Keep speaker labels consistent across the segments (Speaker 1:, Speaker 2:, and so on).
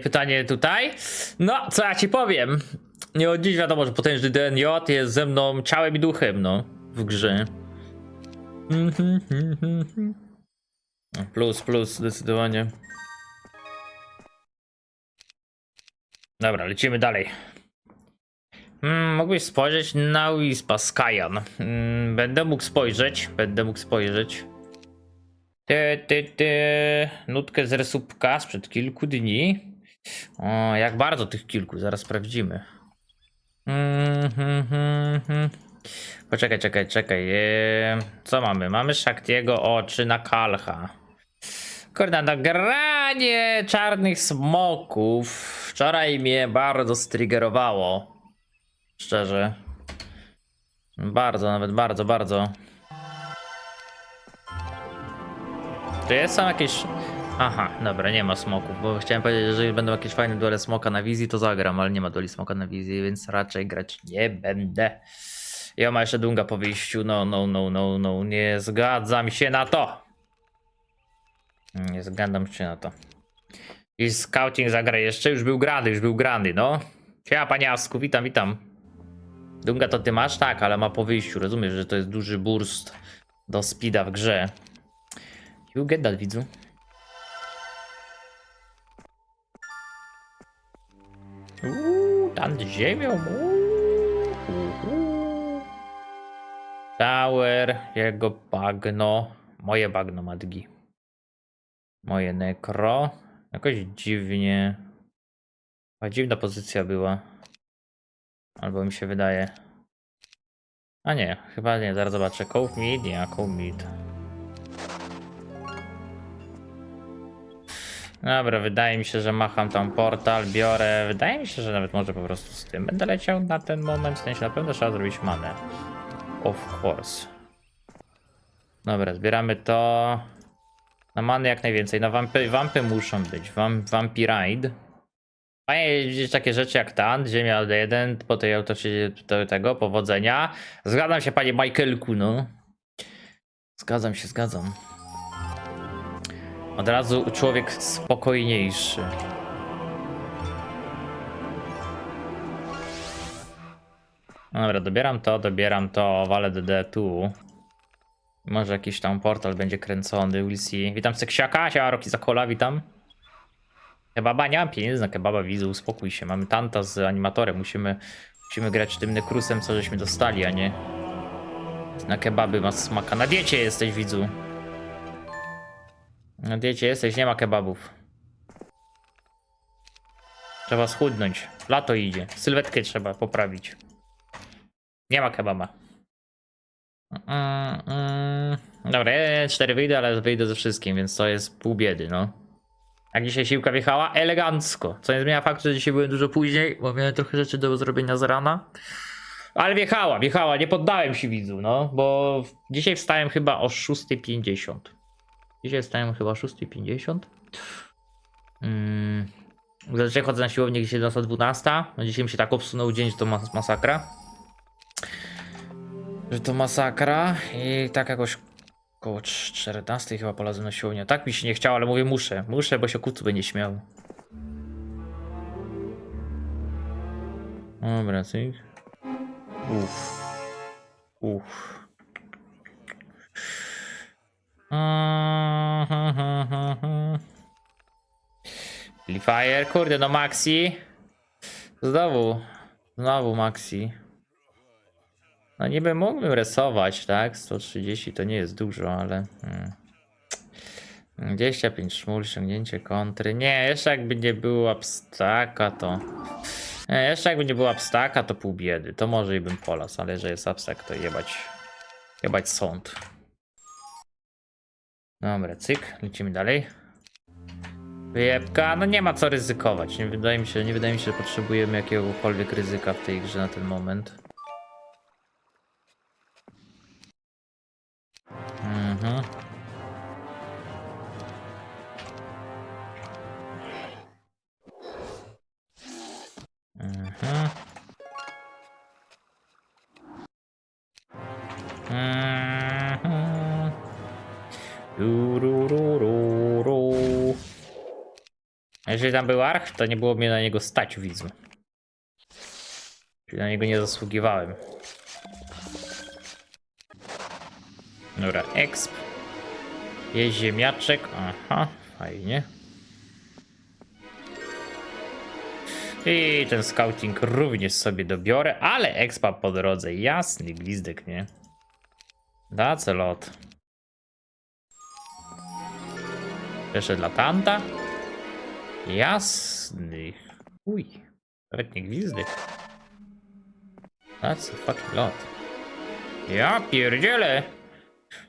Speaker 1: Pytanie tutaj. No, co ja ci powiem? Nie od dziś wiadomo, że potężny DNJ jest ze mną ciałem i duchem, no, w grze. Plus, plus, zdecydowanie. Dobra, lecimy dalej. Mm, mógłbyś spojrzeć na Wispa Skyan. Mm, będę mógł spojrzeć, będę mógł spojrzeć. Ty, ty, ty. Nutkę z resupka sprzed kilku dni. O, jak bardzo tych kilku, zaraz sprawdzimy. Mm, hmm, hmm, hmm. Poczekaj, czekaj, czekaj. Eee, co mamy? Mamy Shaktiego oczy na Kalcha. Kurde, nagranie czarnych smoków wczoraj mnie bardzo striggerowało. Szczerze. Bardzo, nawet bardzo, bardzo. Czy jest są jakieś... Aha, dobra, nie ma smoków, bo chciałem powiedzieć, że jeżeli będą jakieś fajne duele smoka na wizji, to zagram, ale nie ma dueli smoka na wizji, więc raczej grać nie będę. Ja ma jeszcze dunga po wyjściu, no, no, no, no, no, nie zgadzam się na to. Nie zgadzam się na to. I scouting zagra jeszcze, już był grany, już był grany, no. Siema paniasku, witam, witam. Dunga to ty masz? Tak, ale ma po wyjściu, rozumiesz, że to jest duży burst do speeda w grze. You get that, widzu. Uuu, tam ziemią. Uuu, uuu. Tower, jego bagno. Moje bagno, Madgi. Moje nekro. Jakoś dziwnie. Chyba dziwna pozycja była. Albo mi się wydaje. A nie, chyba nie, zaraz zobaczę. Cove mid? Nie, cove mid. Dobra, wydaje mi się, że macham tam portal, biorę. Wydaje mi się, że nawet może po prostu z tym będę leciał na ten moment. W sensie na pewno trzeba zrobić manę. Of course. Dobra, zbieramy to. Na many jak najwięcej. Na wampy, wampy muszą być. Wam, vampiride. Fajnie widzieć takie rzeczy jak tan, Ziemia L1, po tej autosie do tego, powodzenia. Zgadzam się, panie Michaelku, no. Zgadzam się, zgadzam. Od razu człowiek spokojniejszy. Dobra, dobieram to, dobieram to, walę DD tu. Może jakiś tam portal będzie kręcony, we'll. Witam Seksiaka, siema Roki Zakola, witam. Kebaba, nie mam pieniędzy na kebaba, widzu, uspokój się. Mamy tanta z animatorem, musimy, musimy grać tym nekrusem, co żeśmy dostali, a nie na kebaby ma smaka. Na diecie jesteś, widzu. Na diecie jesteś, nie ma kebabów. Trzeba schudnąć. Lato idzie. Sylwetkę trzeba poprawić. Nie ma kebaba. Mm, mm. Dobra, cztery wyjdę, ale wyjdę ze wszystkim, więc to jest pół biedy, no. Jak dzisiaj siłka wjechała? Elegancko. Co nie zmienia faktu, że dzisiaj byłem dużo później, bo miałem trochę rzeczy do zrobienia z rana. Ale wjechała, wjechała, nie poddałem się widzu, no, bo dzisiaj wstałem chyba o 6.50. Dzisiaj wstałem chyba o 6.50. Mm. Zazwyczaj chodzę na siłownię gdzieś 11.12. No dzisiaj mi się tak obsunął dzień, że to mas masakra. Że to masakra i tak jakoś Koło 14 chyba polazłem na siłownię. Tak mi się nie chciało, ale mówię muszę. Muszę, bo się kucu będzie śmiał. Dobra, cyk. Uff. Uff. Fire, kurde, no Maxi. Znowu. Znowu Maxi. No niby mógłbym rysować, tak? 130 to nie jest dużo, ale... Hmm. 25 szmul, ściągnięcie kontry. Nie, jeszcze jakby nie było abstaka, to... Nie, jeszcze jakby nie było abstaka, to pół biedy. To może i bym polas, ale jeżeli jest abstak, to jebać... Jebać sąd. Dobra, cyk, lecimy dalej. Wyjebka, no nie ma co ryzykować. Nie wydaje mi się, nie wydaje mi się, że potrzebujemy jakiegokolwiek ryzyka w tej grze na ten moment. Jeżeli tam był arch, to nie było mnie na niego stać, widzu. Czyli na niego nie zasługiwałem. Dobra, exp. Jest. Aha, fajnie. I ten scouting również sobie dobiorę, ale expa po drodze. Jasny gwizdek, nie? That's a lot. Jeszcze dla Tanta. Jasny. Uj. Nawet nie gwizdek. That's a fucking lot. Ja pierdzielę.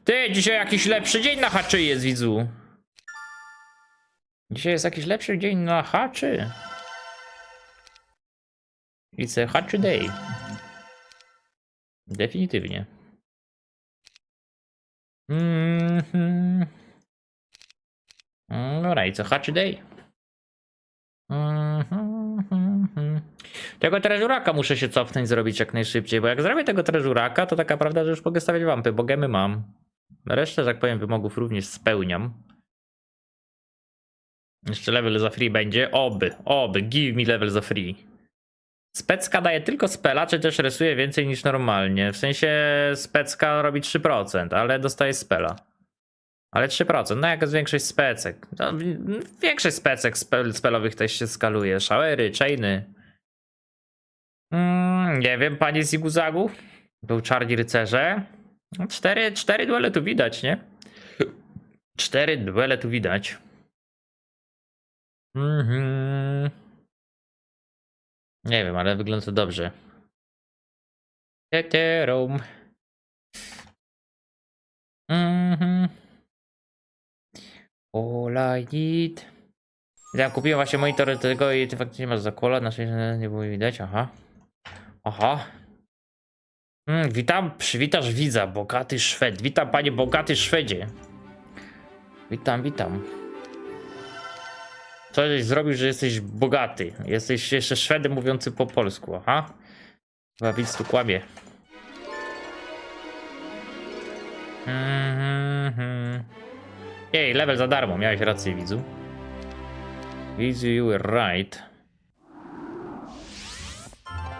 Speaker 1: Ty, dzisiaj jakiś lepszy dzień na haczy jest, widzu. Dzisiaj jest jakiś lepszy dzień na haczy. It's a haczy day. Definitywnie. Mhm. Mm, Dobra, i co haczy day? Mhm. Tego treżuraka muszę się cofnąć, zrobić jak najszybciej, bo jak zrobię tego treżuraka, to taka prawda, że już mogę stawiać wampy, bo gemy mam. Resztę, że tak powiem, wymogów również spełniam. Jeszcze level za free będzie. Oby, oby, give me level za free. Specka daje tylko spela, czy też rysuje więcej niż normalnie. W sensie specka robi 3%, ale dostaje spela. Ale 3%, no jak jest większość specek. No, większość specek spel, spelowych też się skaluje. Showery, chainy. Mm, nie wiem, panie Ziguzagu. Był czarni rycerze. No, Cztery, cztery duele tu widać, nie? Cztery duele tu widać. Mhm. Nie wiem, ale wygląda to dobrze. Teterum. Mhm. Need. Ja kupiłem właśnie monitor do tego i ty faktycznie masz zakola, na szczęście nie było widać, aha. Aha. Mm, witam, przywitasz widza, bogaty Szwed. Witam panie bogaty Szwedzie. Witam, witam. Co żeś zrobił, że jesteś bogaty? Jesteś jeszcze Szwedem mówiący po polsku, aha. Chyba widz tu kłamie. Mhm. Jej, level za darmo, miałeś rację widzu. Widzu, you were right.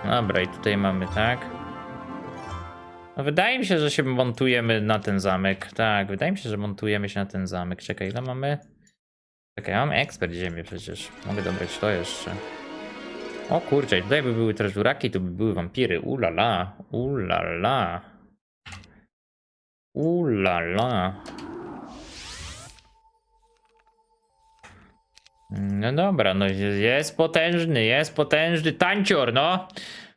Speaker 1: Dobra, i tutaj mamy tak. No wydaje mi się, że się montujemy na ten zamek. Tak, wydaje mi się, że montujemy się na ten zamek. Czekaj, ile mamy? Czekaj, mam ekspert ziemię przecież. Mogę dobrać to jeszcze. O kurczę, tutaj by były treżuraki, tu by były wampiry. Ulala, ulala. Ulala. No dobra, no jest potężny, jest potężny tancior, no.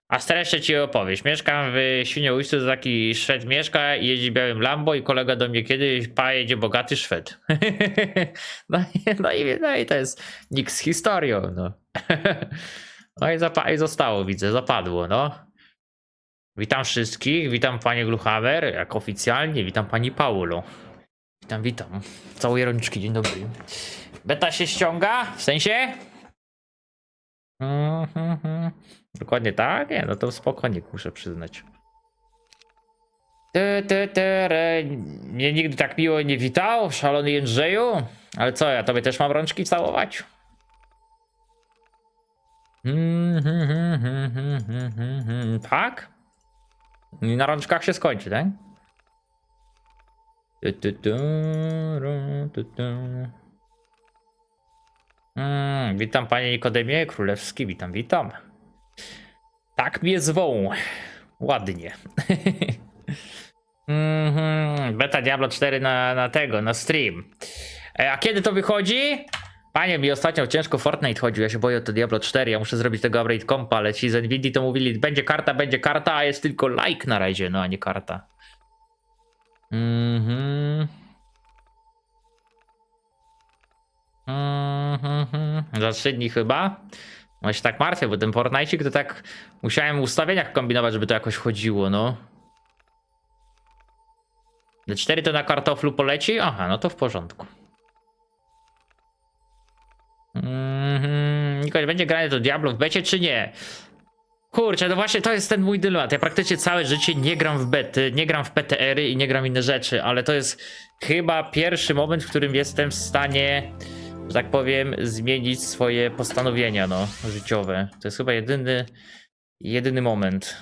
Speaker 1: A streszczę ci opowieść. Mieszkam w Świnoujściu, to taki Szwed mieszka, jeździ białym Lambo i kolega do mnie kiedyś, pa, jedzie bogaty Szwed. no, i, no, i, no i to jest nikt z historią, no. no i, zapa- i zostało, widzę, zapadło, no. Witam wszystkich, witam panie Gluchamer, jak oficjalnie, witam pani Paulo. Witam, witam. Całuję rączki, dzień dobry. Beta się ściąga? W sensie? Mhm. Dokładnie tak? Nie, no to spokojnie muszę przyznać. Ty, ty, ty, re. Mnie nigdy tak miło nie witał, szalony Jędrzeju. Ale co, ja tobie też mam rączki całować? Mhm, Tak? I na rączkach się skończy, tak? Witam panie Nikodemie Królewski, witam, witam. Tak mnie zwą. Ładnie. Mhm, Beta Diablo 4 na, na tego, na stream. E, A kiedy to wychodzi? Panie, mi ostatnio ciężko Fortnite chodził, ja się boję to Diablo 4, ja muszę zrobić tego upgrade compa, ale ci z Nvidia to mówili, będzie karta, będzie karta, a jest tylko like na razie, no a nie karta. Mhm. Mhm. Za trzy dni chyba. No się tak martwię, bo ten Fortnite to tak musiałem w ustawieniach kombinować, żeby to jakoś chodziło, no. D4 to na kartoflu poleci? Aha, no to w porządku. Mhm. Nikoś będzie grane to Diablo w becie, czy nie? Kurczę, no właśnie to jest ten mój dylemat. Ja praktycznie całe życie nie gram w bety, nie gram w PTR-y i nie gram inne rzeczy, ale to jest chyba pierwszy moment, w którym jestem w stanie że tak powiem, zmienić swoje postanowienia, no, życiowe. To jest chyba jedyny, jedyny moment.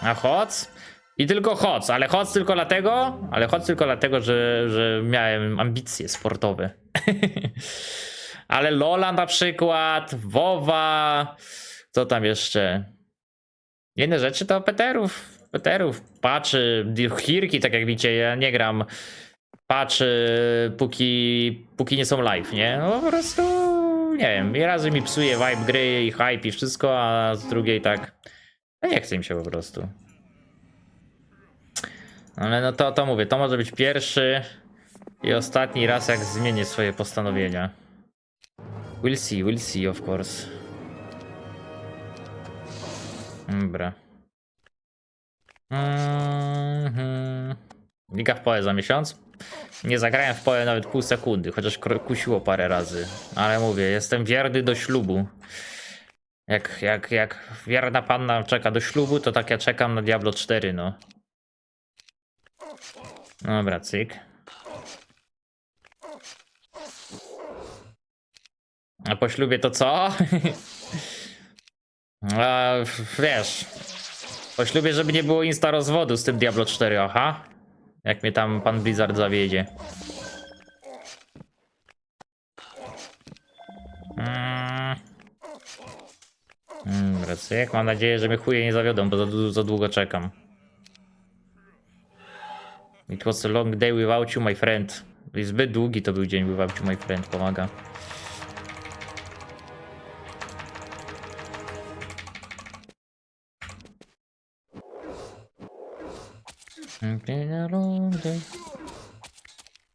Speaker 1: A Hoc? I tylko Hoc, ale Hoc tylko dlatego, ale Hoc tylko dlatego, że, że miałem ambicje sportowe. ale Lola na przykład, Wowa, co tam jeszcze? Inne rzeczy to Peterów, Peterów, patrzy, Hirki, tak jak widzicie, ja nie gram patrzy, póki, póki nie są live, nie? No po prostu, nie wiem, razy mi psuje vibe gry i hype i wszystko, a z drugiej tak, no nie chce mi się po prostu. Ale no to, to mówię, to może być pierwszy i ostatni raz, jak zmienię swoje postanowienia. We'll see, we'll see, of course. Dobra. Mhm. Liga w poe za miesiąc. Nie zagrałem w poe nawet pół sekundy, chociaż kusiło parę razy. Ale mówię, jestem wierny do ślubu. Jak, jak, jak wierna panna czeka do ślubu, to tak ja czekam na Diablo 4, no. Dobra, cyk. A po ślubie to co? A, wiesz, po ślubie, żeby nie było insta rozwodu z tym Diablo 4, aha. Jak mnie tam pan Blizzard zawiedzie. Mm. Mm, Racyk, mam nadzieję, że mnie chuje nie zawiodą, bo za, za długo czekam. It was a long day without you, my friend. I Zbyt długi to był dzień without you, my friend, pomaga.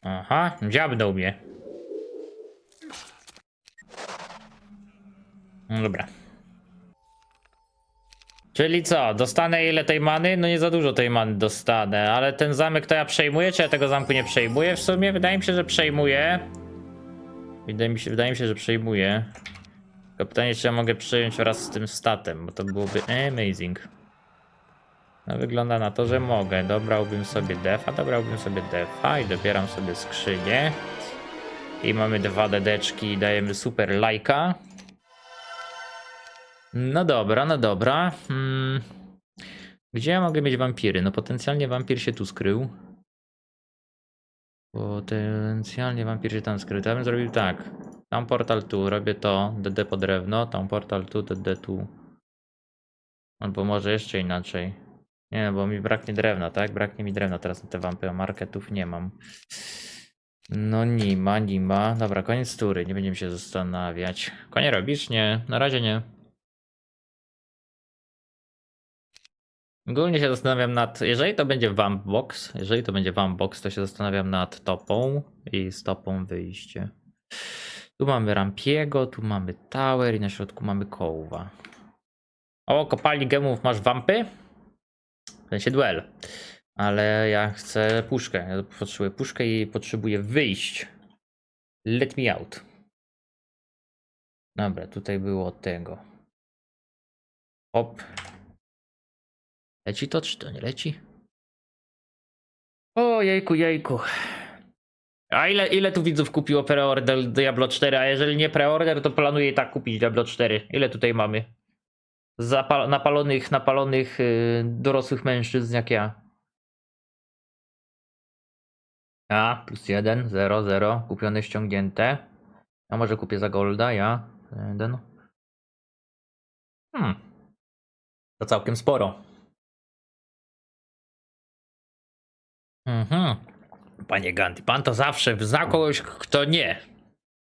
Speaker 1: Aha, dziabnął mnie. No dobra. Czyli co, dostanę ile tej many? No nie za dużo tej many dostanę, ale ten zamek to ja przejmuję, czy ja tego zamku nie przejmuję? W sumie wydaje mi się, że przejmuję. Wydaje mi się, wydaje mi się że przejmuję. Tylko pytanie, czy ja mogę przejąć wraz z tym statem, bo to byłoby amazing. No wygląda na to, że mogę. Dobrałbym sobie defa, dobrałbym sobie defa i dobieram sobie skrzynię. I mamy dwa dedeczki i dajemy super lajka. No dobra, no dobra. Hmm. Gdzie ja mogę mieć wampiry? No potencjalnie wampir się tu skrył. Potencjalnie wampir się tam skrył. To ja bym zrobił tak. Tam portal tu, robię to, DD po drewno, tam portal tu, DD tu. Albo może jeszcze inaczej. Nie, bo mi braknie drewna, tak? Braknie mi drewna teraz na te wampy, a marketów nie mam. No nie ma, nie ma. Dobra, koniec tury, nie będziemy się zastanawiać. Konie robisz? Nie, na razie nie. Ogólnie się zastanawiam nad, jeżeli to będzie Vamp Box, jeżeli to będzie Vamp Box, to się zastanawiam nad topą i stopą wyjście. Tu mamy Rampiego, tu mamy Tower i na środku mamy Kołwa. O, kopalni gemów masz wampy? Sensie duel. Ale ja chcę puszkę. Ja potrzebuję puszkę i potrzebuję wyjść. Let me out. Dobra, tutaj było tego. Hop. Leci to, czy to nie leci? O jejku, jejku. A ile, ile tu widzów kupiło preorder Diablo 4? A jeżeli nie preorder, to planuję i tak kupić Diablo 4. Ile tutaj mamy? Zapal napalonych, napalonych yy, dorosłych mężczyzn jak ja. A, plus jeden, zero, zero. Kupione, ściągnięte. A może kupię za golda, ja. Jeden. Hmm. To całkiem sporo. Mhm. Panie Ganti, pan to zawsze zna kogoś, kto nie.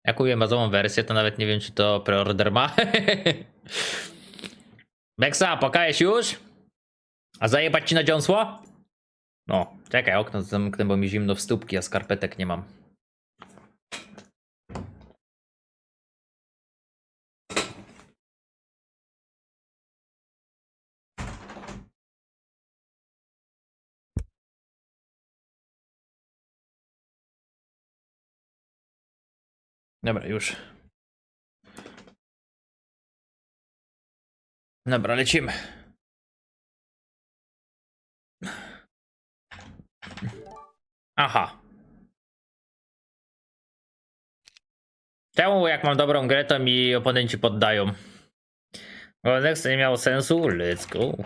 Speaker 1: Ja kupiłem bazową wersję, to nawet nie wiem, czy to preorder ma. Beksa, pokajesz już? A zajebać ci na dziąsło? No, czekaj, okno zamknę, bo mi zimno w stópki, a skarpetek nie mam. Dobra, już. Dobra, lecimy. Aha. Czemu jak mam dobrą grę, to mi oponenci poddają? Bo next nie miało sensu, let's go.